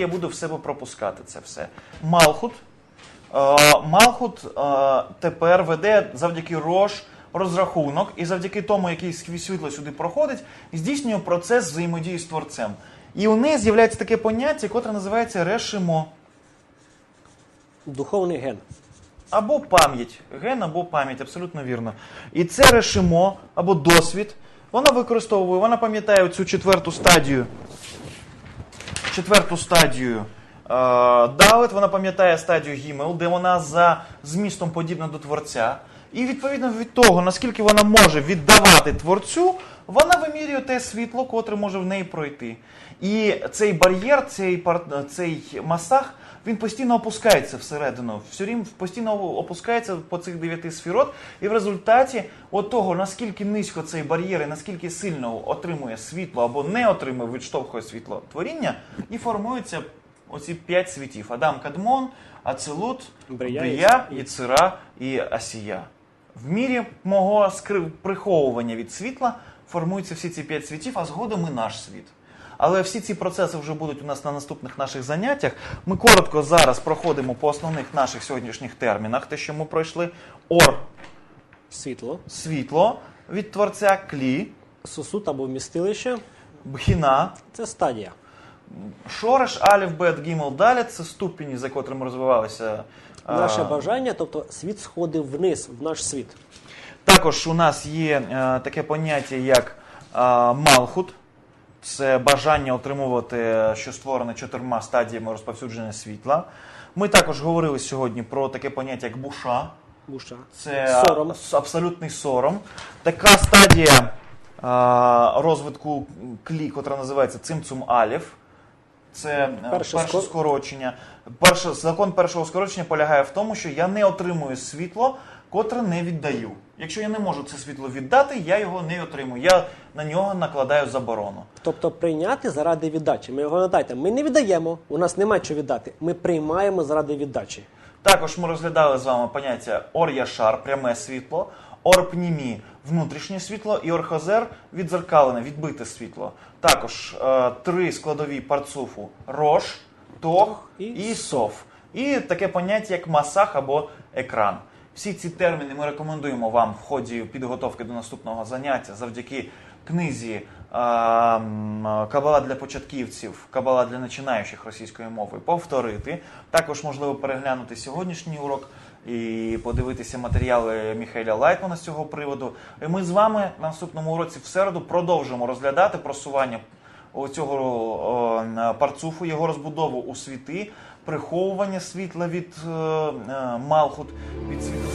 я буду в себе пропускати це все. Малхут. Е, Малхут е, тепер веде завдяки рош розрахунок, і завдяки тому, який сві- світло сюди проходить, здійснює процес взаємодії з творцем. І у неї з'являється таке поняття, котре називається решимо. Духовний ген. Або пам'ять, ген або пам'ять, абсолютно вірно. І це решимо або досвід. Вона використовує, вона пам'ятає цю четверту стадію. Четверту стадію е, Далет, вона пам'ятає стадію Гімел, де вона за змістом подібна до творця. І відповідно від того, наскільки вона може віддавати творцю, вона вимірює те світло, котре може в неї пройти. І цей бар'єр, цей, цей масах, він постійно опускається всередину, все рівно постійно опускається по цих дев'яти сферот, і в результаті от того, наскільки низько цей бар'єр і наскільки сильно отримує світло або не отримує, відштовхує світло творіння, і формуються оці п'ять світів: Адам Кадмон, Ацелут, Брия, Іцира і Асія. В мірі мого скри- приховування від світла формуються всі ці п'ять світів, а згодом і наш світ. Але всі ці процеси вже будуть у нас на наступних наших заняттях. Ми коротко зараз проходимо по основних наших сьогоднішніх термінах, те, що ми пройшли. Ор Світло. світло від творця, клі, Сосуд або вмістилище бхіна, це стадія. Шореш, алів, бет, гімел, даля це ступені, за котрими розвивалися. Наше бажання, тобто світ сходив вниз в наш світ. Також у нас є е, таке поняття, як е, малхут. Це бажання отримувати, що створене чотирма стадіями розповсюдження світла. Ми також говорили сьогодні про таке поняття, як буша. Буша. Це Сором. абсолютний сором. Така стадія е, розвитку клі, котра називається цимцум алів. Це е, Перше перше, скор- скорочення. Перше, закон першого скорочення полягає в тому, що я не отримую світло, котре не віддаю. Якщо я не можу це світло віддати, я його не отримую. Я на нього накладаю заборону. Тобто прийняти заради віддачі. Ми його надайте. Ми не віддаємо, у нас немає що віддати. Ми приймаємо заради віддачі. Також ми розглядали з вами поняття ор-яшар, пряме світло, орпнімі, внутрішнє світло, і орхозер відзеркалене, відбите світло. Також е, три складові парцуфу рош, тох І соф. І таке поняття, як масах або екран. Всі ці терміни ми рекомендуємо вам в ході підготовки до наступного заняття завдяки книзі е, Кабала для початківців, Кабала для починаючих російської мови повторити. Також можливо переглянути сьогоднішній урок і подивитися матеріали Міхайля Лайтмана з цього приводу. І ми з вами на наступному уроці в середу продовжимо розглядати просування цього парцуфу, його розбудову у світи, приховування світла від е, е, Малхут, від світла.